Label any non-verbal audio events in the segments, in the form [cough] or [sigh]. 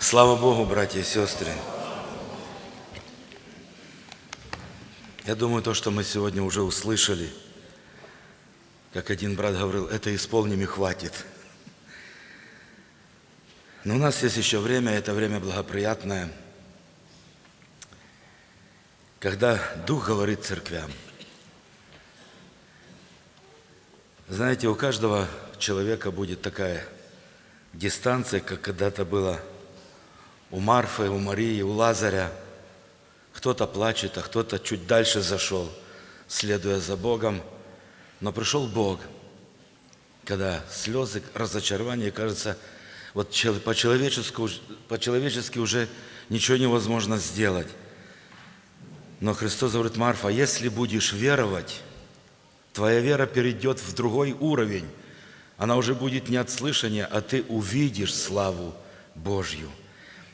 Слава Богу, братья и сестры. Я думаю, то, что мы сегодня уже услышали, как один брат говорил, это исполним и хватит. Но у нас есть еще время, это время благоприятное, когда Дух говорит церквям. Знаете, у каждого человека будет такая дистанция, как когда-то было у Марфы, у Марии, у Лазаря. Кто-то плачет, а кто-то чуть дальше зашел, следуя за Богом. Но пришел Бог, когда слезы, разочарование, кажется, вот чел- по-человечески, по-человечески уже ничего невозможно сделать. Но Христос говорит, Марфа, если будешь веровать, твоя вера перейдет в другой уровень. Она уже будет не от слышания, а ты увидишь славу Божью.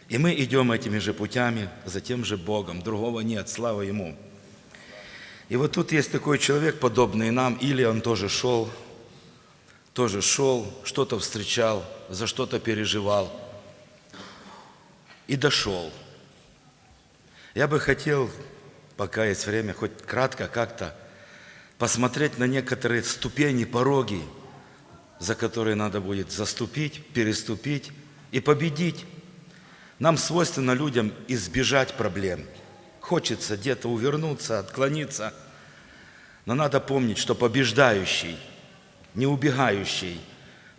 И мы идем этими же путями, за тем же Богом. Другого нет, слава Ему. И вот тут есть такой человек, подобный нам, или он тоже шел, тоже шел, что-то встречал, за что-то переживал и дошел. Я бы хотел, пока есть время, хоть кратко как-то посмотреть на некоторые ступени, пороги, за которые надо будет заступить, переступить и победить. Нам свойственно людям избежать проблем. Хочется где-то увернуться, отклониться. Но надо помнить, что побеждающий, не убегающий,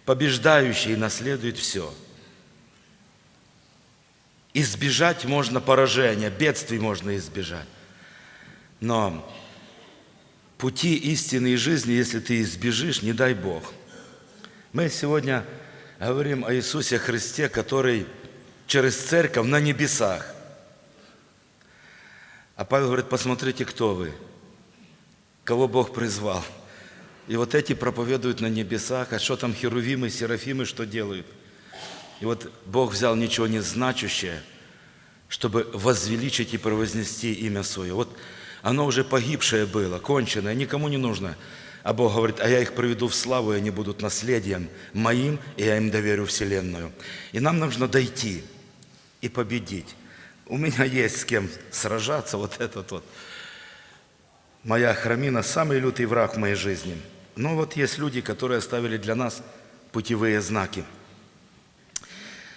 побеждающий наследует все. Избежать можно поражения, бедствий можно избежать. Но пути истины жизни, если ты избежишь, не дай Бог. Мы сегодня говорим о Иисусе Христе, который через церковь на небесах. А Павел говорит, посмотрите, кто вы, кого Бог призвал. И вот эти проповедуют на небесах, а что там херувимы, серафимы, что делают? И вот Бог взял ничего не значащее, чтобы возвеличить и провознести имя Свое. Вот оно уже погибшее было, конченое, никому не нужно. А Бог говорит, а я их приведу в славу, и они будут наследием моим, и я им доверю вселенную. И нам нужно дойти и победить. У меня есть с кем сражаться, вот этот вот. Моя храмина – самый лютый враг в моей жизни. Но вот есть люди, которые оставили для нас путевые знаки.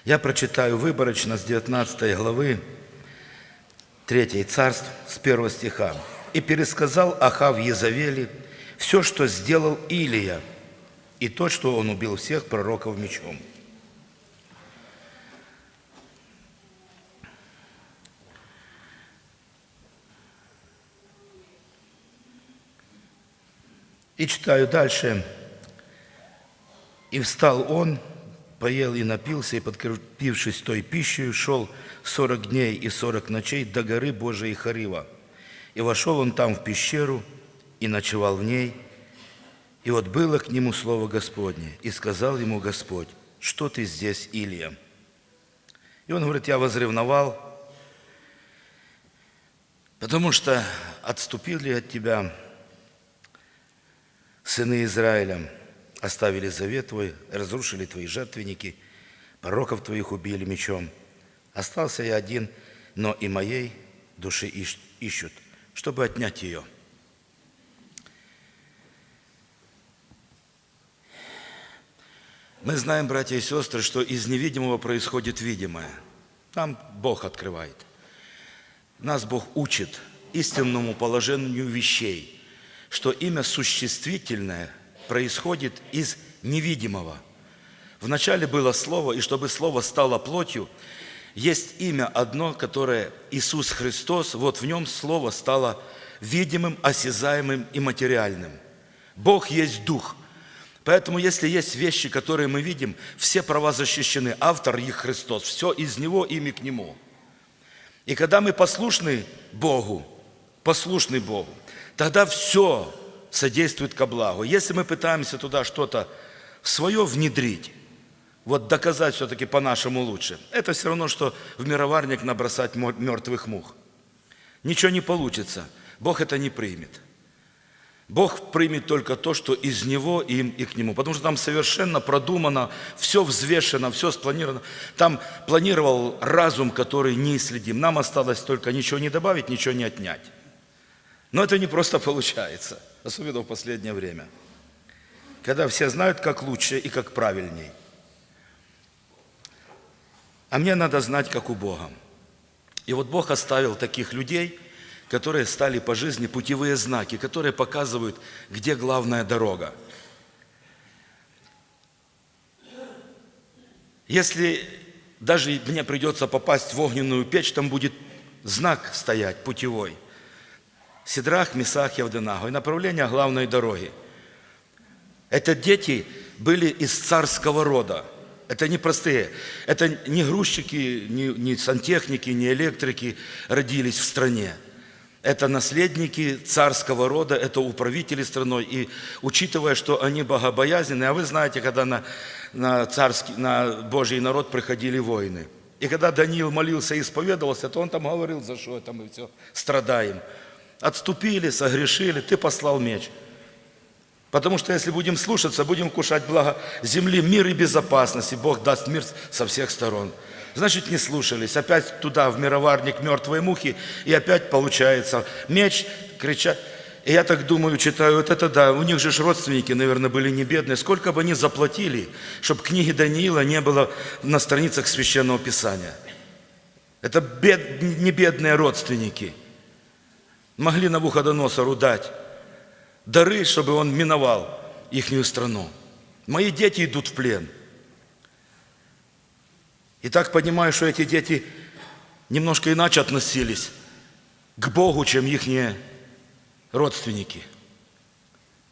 Я прочитаю выборочно с 19 главы 3 царств с 1 стиха. «И пересказал Ахав Езавели все, что сделал Илия, и то, что он убил всех пророков мечом. И читаю дальше. «И встал он, поел и напился, и, подкрепившись той пищей, шел сорок дней и сорок ночей до горы Божией Харива. И вошел он там в пещеру, и ночевал в ней. И вот было к нему слово Господне, и сказал ему Господь, что ты здесь, Илия? И он говорит, я возревновал, потому что отступили от тебя сыны Израиля, оставили завет твой, разрушили твои жертвенники, пророков твоих убили мечом. Остался я один, но и моей души ищ- ищут, чтобы отнять ее. Мы знаем, братья и сестры, что из невидимого происходит видимое. Нам Бог открывает. Нас Бог учит истинному положению вещей, что имя существительное происходит из невидимого. Вначале было Слово, и чтобы Слово стало плотью, есть имя одно, которое Иисус Христос, вот в нем Слово стало видимым, осязаемым и материальным. Бог есть Дух. Поэтому, если есть вещи, которые мы видим, все права защищены. Автор их Христос. Все из Него, ими к Нему. И когда мы послушны Богу, послушны Богу, тогда все содействует ко благу. Если мы пытаемся туда что-то свое внедрить, вот доказать все-таки по-нашему лучше, это все равно, что в мироварник набросать мертвых мух. Ничего не получится. Бог это не примет. Бог примет только то, что из Него им и к Нему. Потому что там совершенно продумано, все взвешено, все спланировано. Там планировал разум, который неисследим. Нам осталось только ничего не добавить, ничего не отнять. Но это не просто получается, особенно в последнее время. Когда все знают, как лучше и как правильней. А мне надо знать, как у Бога. И вот Бог оставил таких людей – которые стали по жизни путевые знаки, которые показывают, где главная дорога. Если даже мне придется попасть в огненную печь, там будет знак стоять путевой. Сидрах, Месах, Явденаго. И направление главной дороги. Это дети были из царского рода. Это не простые. Это не грузчики, не, не сантехники, не электрики родились в стране – это наследники царского рода, это управители страной. И учитывая, что они богобоязненные, а вы знаете, когда на, на, царский, на Божий народ приходили войны. И когда Даниил молился и исповедовался, то он там говорил, за что это мы все страдаем. Отступили, согрешили, ты послал меч. Потому что если будем слушаться, будем кушать благо земли, мир и безопасность, и Бог даст мир со всех сторон. Значит, не слушались. Опять туда, в мироварник мертвой мухи, и опять получается меч, кричат. И я так думаю, читаю, вот это да, у них же родственники, наверное, были не бедные. Сколько бы они заплатили, чтобы книги Даниила не было на страницах Священного Писания. Это бед, не бедные родственники. Могли на Навуходоносору дать дары, чтобы он миновал ихнюю страну. Мои дети идут в плен – и так понимаю, что эти дети немножко иначе относились к Богу, чем их родственники.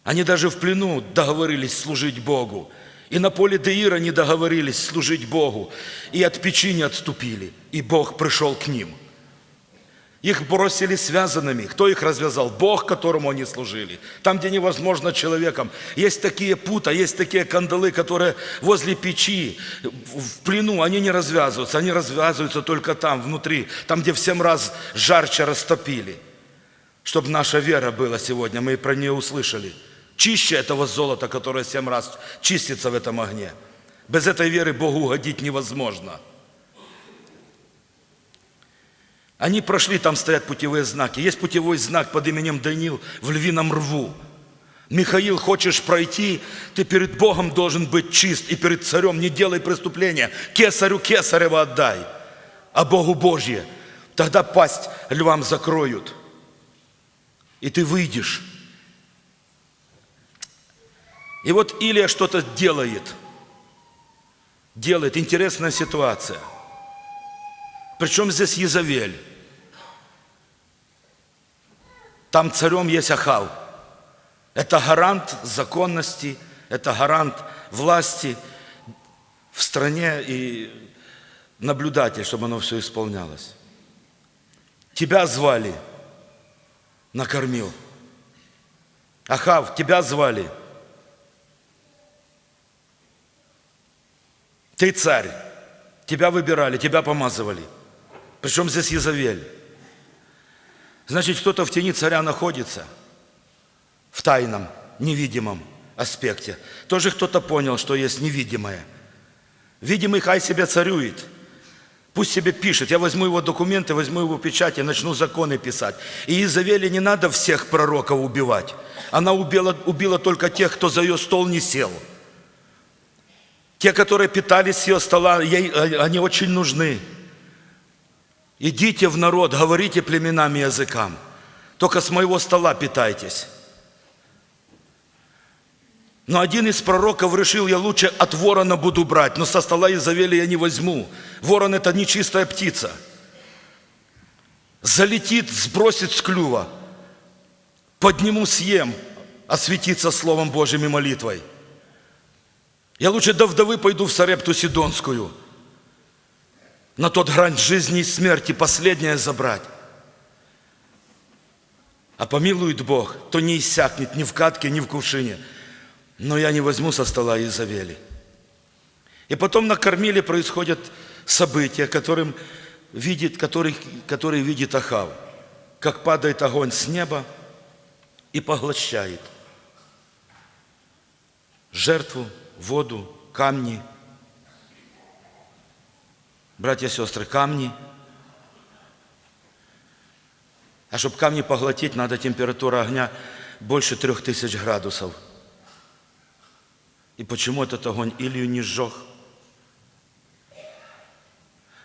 Они даже в плену договорились служить Богу. И на поле Деира не договорились служить Богу. И от печи не отступили. И Бог пришел к ним – их бросили связанными. Кто их развязал? Бог, которому они служили. Там, где невозможно человеком. Есть такие пута, есть такие кандалы, которые возле печи, в плену, они не развязываются. Они развязываются только там, внутри. Там, где в семь раз жарче растопили. Чтобы наша вера была сегодня, мы про нее услышали. Чище этого золота, которое семь раз чистится в этом огне. Без этой веры Богу угодить невозможно. Они прошли, там стоят путевые знаки. Есть путевой знак под именем Даниил в львином рву. Михаил, хочешь пройти, ты перед Богом должен быть чист, и перед царем не делай преступления. Кесарю кесарева отдай, а Богу Божье. Тогда пасть львам закроют, и ты выйдешь. И вот Илия что-то делает. Делает. Интересная ситуация. Причем здесь Езавель? Там царем есть Ахав. Это гарант законности, это гарант власти в стране и наблюдатель, чтобы оно все исполнялось. Тебя звали, накормил. Ахав, тебя звали. Ты царь, тебя выбирали, тебя помазывали. Причем здесь Езавель. Значит, кто-то в тени царя находится, в тайном, невидимом аспекте. Тоже кто-то понял, что есть невидимое. Видимый хай себя царюет. Пусть себе пишет. Я возьму его документы, возьму его печать и начну законы писать. И Изавеле не надо всех пророков убивать. Она убила, убила только тех, кто за ее стол не сел. Те, которые питались ее стола, ей, а, они очень нужны. Идите в народ, говорите племенами языкам. Только с моего стола питайтесь. Но один из пророков решил, я лучше от ворона буду брать, но со стола Изавели я не возьму. Ворон это нечистая птица. Залетит, сбросит с клюва. Подниму, съем, осветиться Словом Божьим и молитвой. Я лучше до вдовы пойду в Сарепту Сидонскую – на тот грань жизни и смерти последнее забрать. А помилует Бог, то не иссякнет ни в катке, ни в кувшине. Но я не возьму со стола Изавели. И потом на кормиле происходят события, которым видит, который, который видит Ахав. Как падает огонь с неба, и поглощает жертву, воду, камни. Братья и сестры, камни. А чтобы камни поглотить, надо температура огня больше трех тысяч градусов. И почему этот огонь Илью не сжег?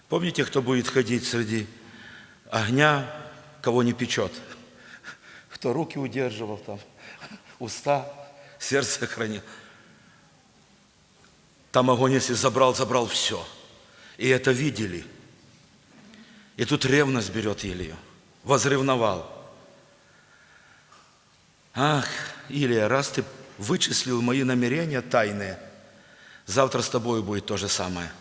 Помните, кто будет ходить среди огня, кого не печет? Кто руки удерживал там, уста, сердце хранил. Там огонь, если забрал, забрал все. И это видели. И тут ревность берет Илью. Возревновал. Ах, Илия, раз ты вычислил мои намерения тайные, завтра с тобой будет то же самое.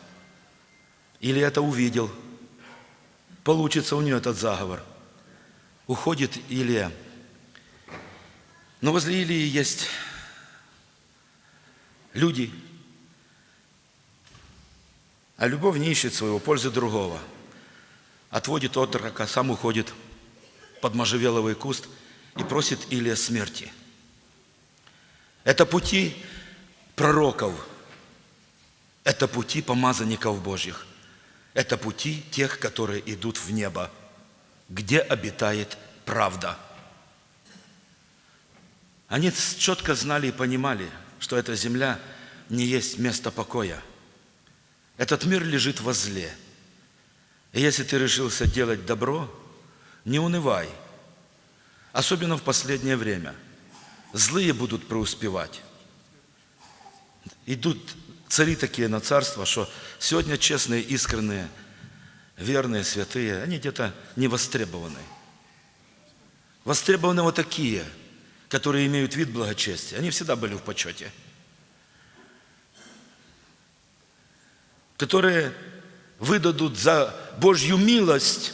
Или это увидел. Получится у нее этот заговор. Уходит Илия. Но возле Илии есть люди, а любовь не ищет своего, пользы другого. Отводит отрока, сам уходит под можжевеловый куст и просит Илия смерти. Это пути пророков, это пути помазанников Божьих, это пути тех, которые идут в небо, где обитает правда. Они четко знали и понимали, что эта земля не есть место покоя – этот мир лежит во зле. И если ты решился делать добро, не унывай. Особенно в последнее время. Злые будут преуспевать. Идут цари такие на царство, что сегодня честные, искренние, верные, святые, они где-то не востребованы. Востребованы вот такие, которые имеют вид благочестия. Они всегда были в почете – которые выдадут за Божью милость,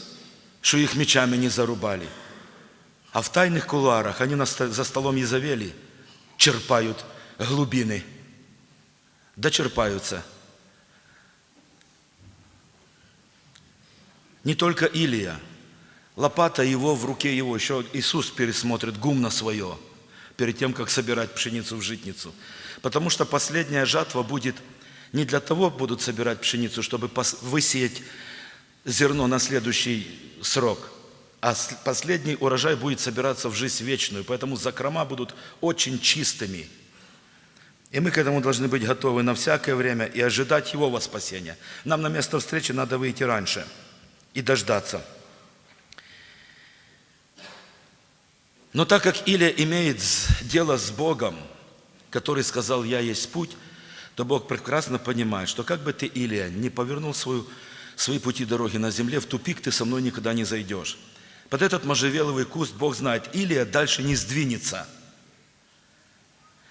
что их мечами не зарубали. А в тайных кулуарах они за столом Езавели черпают глубины. Дочерпаются. Не только Илия. Лопата его в руке его. Еще Иисус пересмотрит гумно свое перед тем, как собирать пшеницу в житницу. Потому что последняя жатва будет – не для того будут собирать пшеницу, чтобы высеять зерно на следующий срок, а последний урожай будет собираться в жизнь вечную, поэтому закрома будут очень чистыми. И мы к этому должны быть готовы на всякое время и ожидать Его во спасение. Нам на место встречи надо выйти раньше и дождаться. Но так как Илия имеет дело с Богом, который сказал «Я есть путь», то Бог прекрасно понимает, что как бы ты, Илия, не повернул свою, свои пути дороги на земле, в тупик ты со мной никогда не зайдешь. Под этот можжевеловый куст Бог знает, Илия дальше не сдвинется.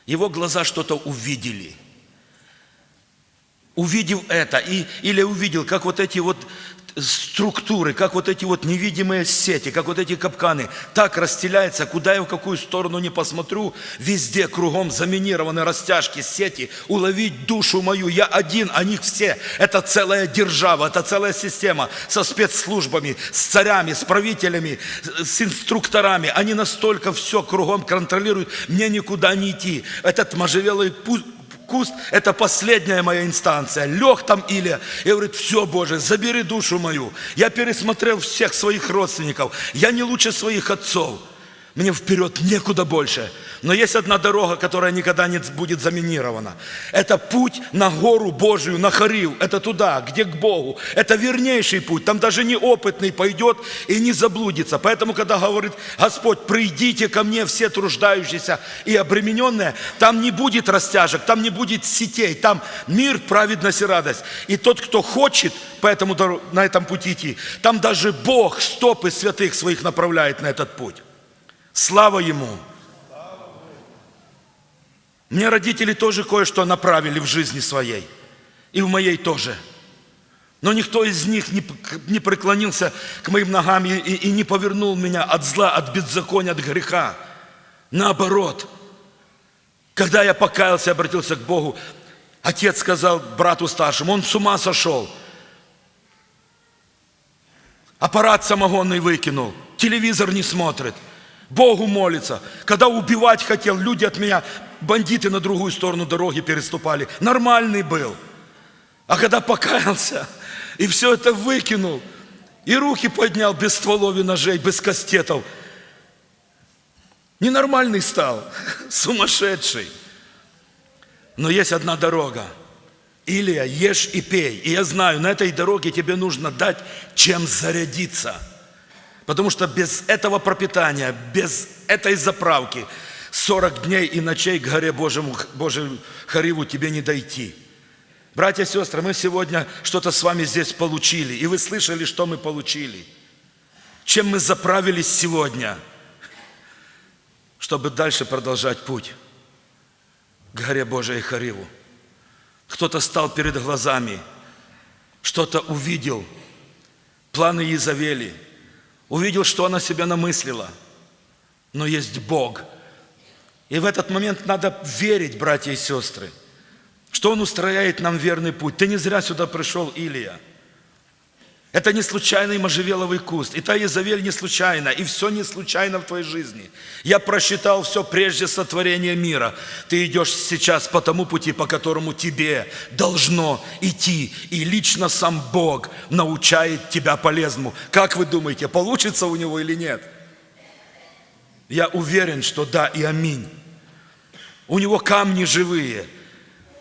Его глаза что-то увидели. Увидев это, и, или увидел, как вот эти вот структуры, как вот эти вот невидимые сети, как вот эти капканы, так расстеляется, куда я в какую сторону не посмотрю, везде кругом заминированы растяжки, сети, уловить душу мою, я один, а них все. Это целая держава, это целая система со спецслужбами, с царями, с правителями, с инструкторами. Они настолько все кругом контролируют, мне никуда не идти. Этот можжевелый куст – это последняя моя инстанция. Лег там Илия и говорит, все, Боже, забери душу мою. Я пересмотрел всех своих родственников. Я не лучше своих отцов. Мне вперед некуда больше. Но есть одна дорога, которая никогда не будет заминирована. Это путь на гору Божию, на Харив. Это туда, где к Богу. Это вернейший путь. Там даже неопытный пойдет и не заблудится. Поэтому, когда говорит Господь, придите ко мне все труждающиеся и обремененные, там не будет растяжек, там не будет сетей, там мир, праведность и радость. И тот, кто хочет поэтому на этом пути идти, там даже Бог стопы святых своих направляет на этот путь. Слава Ему! Мне родители тоже кое-что направили в жизни своей. И в моей тоже. Но никто из них не, не преклонился к моим ногам и, и не повернул меня от зла, от беззакония, от греха. Наоборот, когда я покаялся обратился к Богу, отец сказал брату старшему, он с ума сошел. Аппарат самогонный выкинул, телевизор не смотрит – Богу молится. Когда убивать хотел, люди от меня, бандиты на другую сторону дороги переступали. Нормальный был. А когда покаялся и все это выкинул, и руки поднял без стволов и ножей, без кастетов, ненормальный стал, [laughs] сумасшедший. Но есть одна дорога. Илия, ешь и пей. И я знаю, на этой дороге тебе нужно дать чем зарядиться. Потому что без этого пропитания, без этой заправки 40 дней и ночей к горе Божьему, Божьему Хариву тебе не дойти. Братья и сестры, мы сегодня что-то с вами здесь получили. И вы слышали, что мы получили. Чем мы заправились сегодня, чтобы дальше продолжать путь к горе Божией Хариву. Кто-то стал перед глазами, что-то увидел, планы Изавели, увидел, что она себя намыслила. Но есть Бог. И в этот момент надо верить, братья и сестры, что Он устрояет нам верный путь. Ты не зря сюда пришел, Илия. Это не случайный можжевеловый куст. И та Изавель не случайно. И все не случайно в твоей жизни. Я просчитал все прежде сотворения мира. Ты идешь сейчас по тому пути, по которому тебе должно идти. И лично сам Бог научает тебя полезному. Как вы думаете, получится у него или нет? Я уверен, что да и аминь. У него камни живые –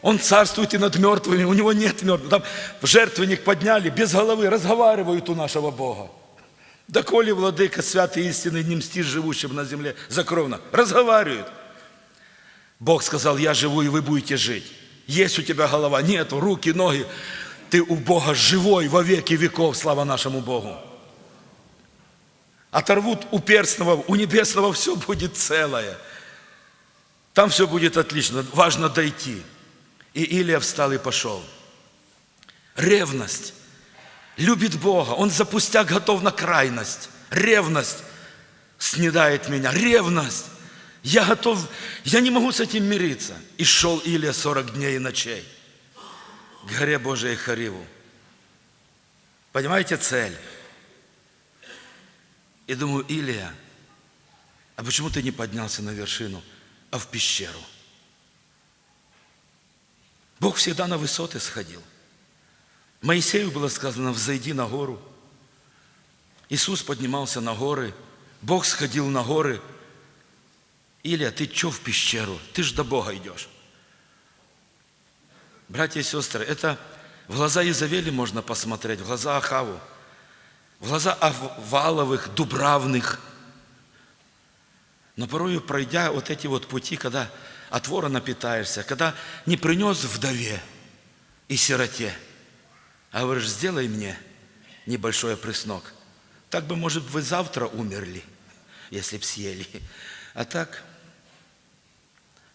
он царствует и над мертвыми, у него нет мертвых. Там жертвенник подняли, без головы, разговаривают у нашего Бога. Да коли, владыка, святый истины, не мстишь живущим на земле закровно. Разговаривают. Бог сказал, я живу, и вы будете жить. Есть у тебя голова? Нету, руки, ноги. Ты у Бога живой во веки веков, слава нашему Богу. Оторвут у перстного, у небесного все будет целое. Там все будет отлично. Важно дойти. И Илия встал и пошел. Ревность. Любит Бога. Он за пустяк готов на крайность. Ревность снедает меня. Ревность. Я готов, я не могу с этим мириться. И шел Илия 40 дней и ночей к горе Божией Хариву. Понимаете цель? И думаю, Илия, а почему ты не поднялся на вершину, а в пещеру? Бог всегда на высоты сходил. Моисею было сказано, взойди на гору. Иисус поднимался на горы. Бог сходил на горы. Илья, ты что в пещеру? Ты ж до Бога идешь. Братья и сестры, это в глаза Изавели можно посмотреть, в глаза Ахаву, в глаза Валовых, Дубравных. Но порою, пройдя вот эти вот пути, когда от вора напитаешься, когда не принес вдове и сироте, а говоришь, сделай мне небольшой преснок. Так бы, может, вы завтра умерли, если б съели. А так,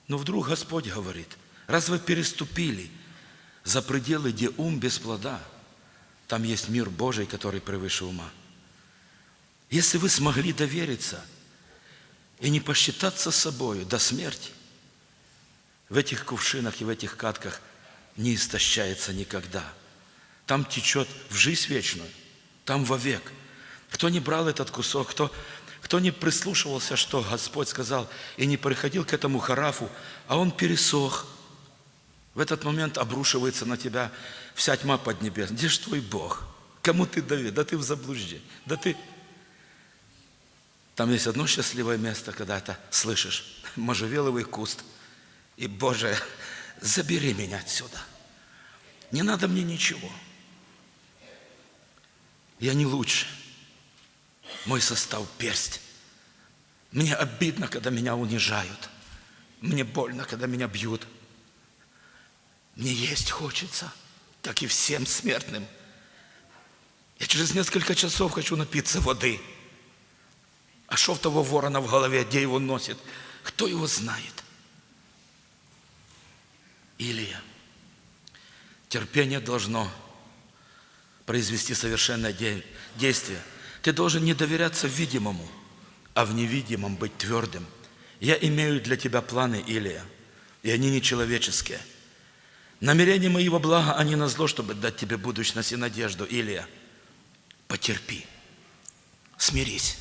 но вдруг Господь говорит, раз вы переступили за пределы, где ум без плода, там есть мир Божий, который превыше ума. Если вы смогли довериться и не посчитаться собою до смерти, в этих кувшинах и в этих катках не истощается никогда. Там течет в жизнь вечную, там вовек. Кто не брал этот кусок, кто, кто не прислушивался, что Господь сказал, и не приходил к этому харафу, а он пересох, в этот момент обрушивается на тебя вся тьма под небес. Где же твой Бог? Кому ты доверил? Да ты в заблуждении. Да ты... Там есть одно счастливое место, когда это слышишь. Можжевеловый куст – и, Боже, забери меня отсюда. Не надо мне ничего. Я не лучше. Мой состав персть. Мне обидно, когда меня унижают. Мне больно, когда меня бьют. Мне есть хочется, как и всем смертным. Я через несколько часов хочу напиться воды. А что в того ворона в голове, где его носит? Кто его знает? Илия. Терпение должно произвести совершенное действие. Ты должен не доверяться видимому, а в невидимом быть твердым. Я имею для тебя планы, Илия, и они не человеческие. Намерения моего блага, они на зло, чтобы дать тебе будущность и надежду, Илия. Потерпи, смирись.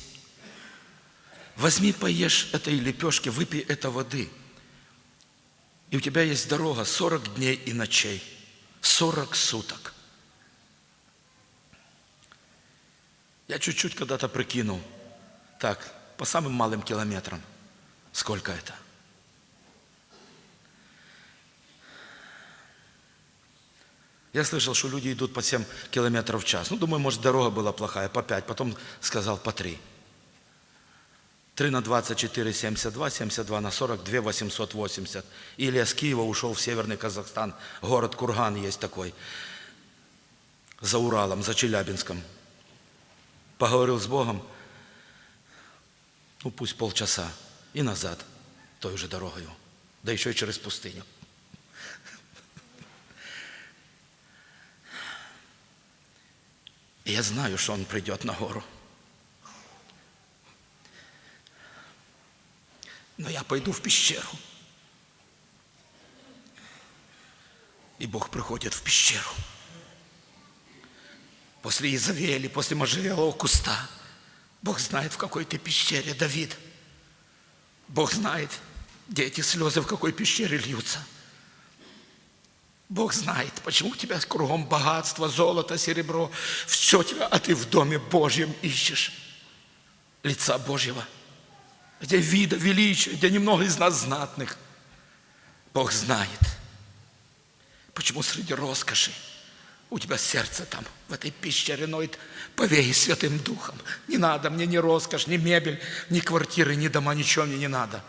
возьми, поешь этой лепешки, выпей это воды. И у тебя есть дорога 40 дней и ночей, 40 суток. Я чуть-чуть когда-то прикинул, так, по самым малым километрам, сколько это? Я слышал, что люди идут по 7 километров в час. Ну, думаю, может, дорога была плохая, по 5. Потом сказал по 3. 3 на 24, 72, 72 на 40, 2 880. Илья с Киева ушел в Северный Казахстан. Город Курган есть такой. За Уралом, за Челябинском. Поговорил с Богом. Ну, пусть полчаса. И назад, той же дорогою. Да еще и через пустыню. И я знаю, что он придет на гору. Но я пойду в пещеру. И Бог приходит в пещеру. После Изавели, после можжевелого куста. Бог знает, в какой ты пещере, Давид. Бог знает, где эти слезы, в какой пещере льются. Бог знает, почему у тебя кругом богатство, золото, серебро, все тебя, а ты в доме Божьем ищешь лица Божьего, где вида, величия, где немного из нас знатных. Бог знает, почему среди роскоши у тебя сердце там, в этой пещере ноет, повей Святым Духом. Не надо мне ни роскошь, ни мебель, ни квартиры, ни дома, ничего мне не надо.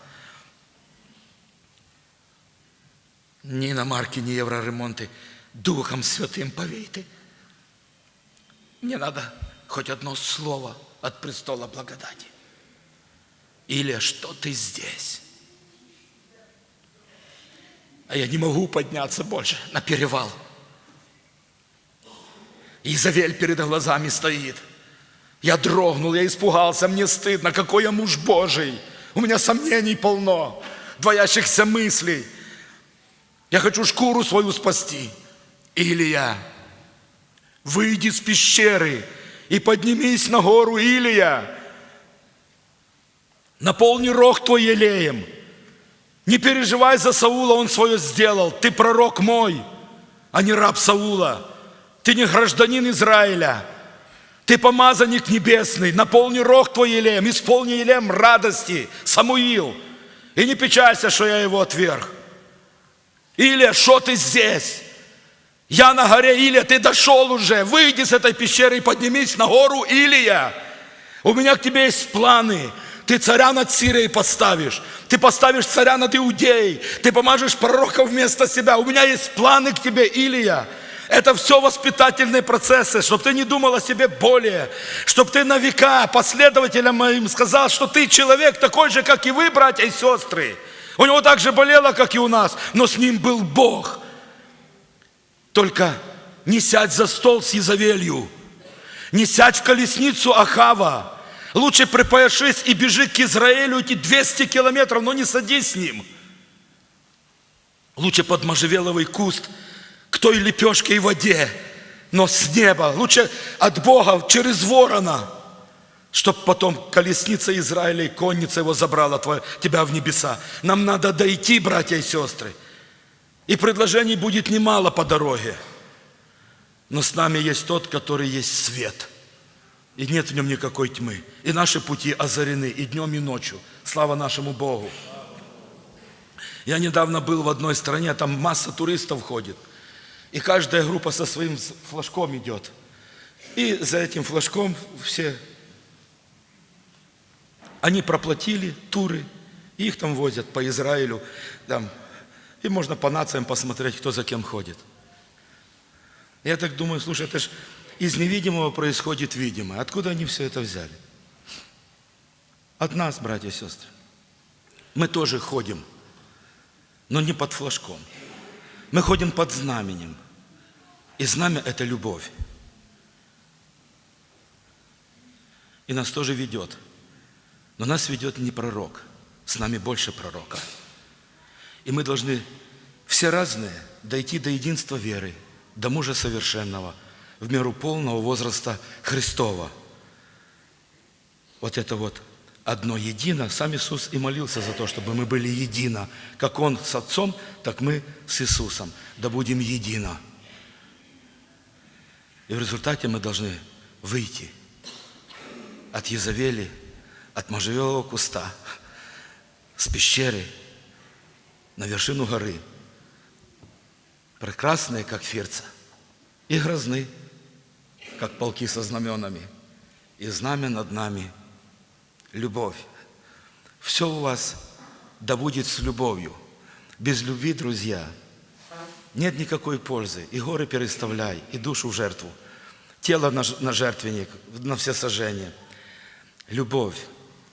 Ни иномарки, ни евроремонты. Духом Святым повей ты. Мне надо хоть одно слово от престола благодати. Или что ты здесь? А я не могу подняться больше на перевал. Изавель перед глазами стоит. Я дрогнул, я испугался, мне стыдно. Какой я муж Божий? У меня сомнений полно, двоящихся мыслей. Я хочу шкуру свою спасти. Илия, выйди с пещеры и поднимись на гору Илия. Наполни рог твой елеем. Не переживай за Саула, он свое сделал. Ты пророк мой, а не раб Саула. Ты не гражданин Израиля. Ты помазанник небесный. Наполни рог твой елеем, исполни елеем радости, Самуил. И не печалься, что я его отверг. Илия, что ты здесь? Я на горе Илия, ты дошел уже. Выйди с этой пещеры и поднимись на гору Илия. У меня к тебе есть планы. Ты царя над Сирией поставишь. Ты поставишь царя над Иудеей. Ты помажешь пророка вместо себя. У меня есть планы к тебе, Илия. Это все воспитательные процессы, чтобы ты не думал о себе более, чтобы ты на века последователям моим сказал, что ты человек такой же, как и вы, братья и сестры. У него так же болело, как и у нас, но с ним был Бог. Только не сядь за стол с Изавелью, не сядь в колесницу Ахава. Лучше припояшись и бежи к Израилю эти 200 километров, но не садись с ним. Лучше под можжевеловый куст к той лепешке и воде, но с неба. Лучше от Бога через ворона, чтобы потом колесница Израиля и конница его забрала твое, тебя в небеса. Нам надо дойти, братья и сестры. И предложений будет немало по дороге. Но с нами есть тот, который есть свет. И нет в нем никакой тьмы. И наши пути озарены и днем, и ночью. Слава нашему Богу. Я недавно был в одной стране, там масса туристов ходит. И каждая группа со своим флажком идет. И за этим флажком все, они проплатили туры, их там возят по Израилю, там, и можно по нациям посмотреть, кто за кем ходит. Я так думаю, слушай, это же из невидимого происходит видимое. Откуда они все это взяли? От нас, братья и сестры. Мы тоже ходим, но не под флажком. Мы ходим под знаменем. И знамя – это любовь. И нас тоже ведет. Но нас ведет не пророк. С нами больше пророка. И мы должны все разные дойти до единства веры, до мужа совершенного, в меру полного возраста Христова. Вот это вот одно едино. Сам Иисус и молился за то, чтобы мы были едино. Как Он с Отцом, так мы с Иисусом. Да будем едино. И в результате мы должны выйти от Езавели, от можжевелого куста, с пещеры на вершину горы, прекрасные, как ферца, и грозны, как полки со знаменами, и знамя над нами – любовь. Все у вас да будет с любовью. Без любви, друзья, нет никакой пользы. И горы переставляй, и душу в жертву. Тело на на жертвенник, на все сожжения. Любовь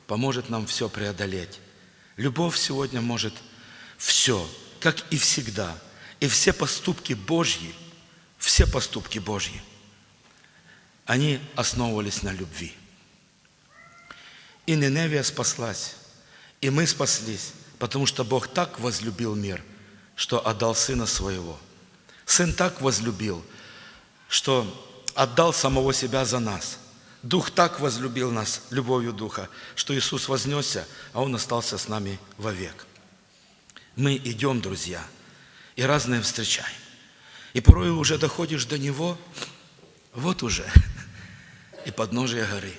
поможет нам все преодолеть. Любовь сегодня может все, как и всегда. И все поступки Божьи, все поступки Божьи, они основывались на любви. И Ниневия спаслась, и мы спаслись, потому что Бог так возлюбил мир, что отдал Сына Своего. Сын так возлюбил, что отдал самого себя за нас. Дух так возлюбил нас любовью Духа, что Иисус вознесся, а Он остался с нами вовек. Мы идем, друзья, и разные встречаем. И порой уже доходишь до Него, вот уже, и подножие горы.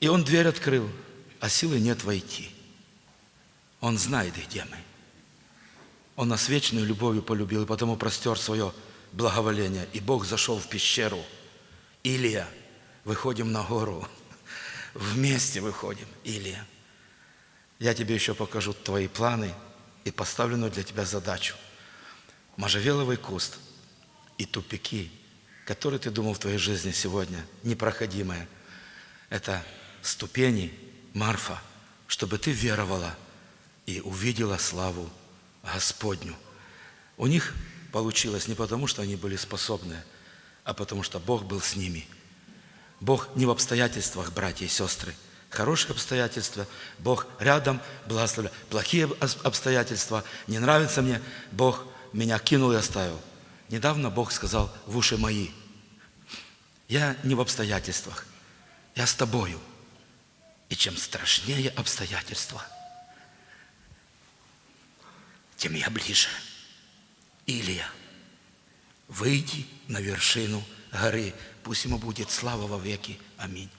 И Он дверь открыл, а силы нет войти. Он знает, где мы. Он нас вечной любовью полюбил, и потому простер свое благоволение. И Бог зашел в пещеру. Илия, выходим на гору. Вместе выходим, Илия. Я тебе еще покажу твои планы и поставленную для тебя задачу. Можжевеловый куст и тупики, которые ты думал в твоей жизни сегодня, непроходимые. Это ступени, Марфа, чтобы ты веровала и увидела славу Господню. У них получилось не потому, что они были способны, а потому что Бог был с ними. Бог не в обстоятельствах, братья и сестры. Хорошие обстоятельства, Бог рядом, благословляет. Плохие об- обстоятельства, не нравится мне, Бог меня кинул и оставил. Недавно Бог сказал в уши мои, я не в обстоятельствах, я с тобою. И чем страшнее обстоятельства, тем я ближе. Илия, выйди на вершину горы, пусть ему будет слава во веки. Аминь.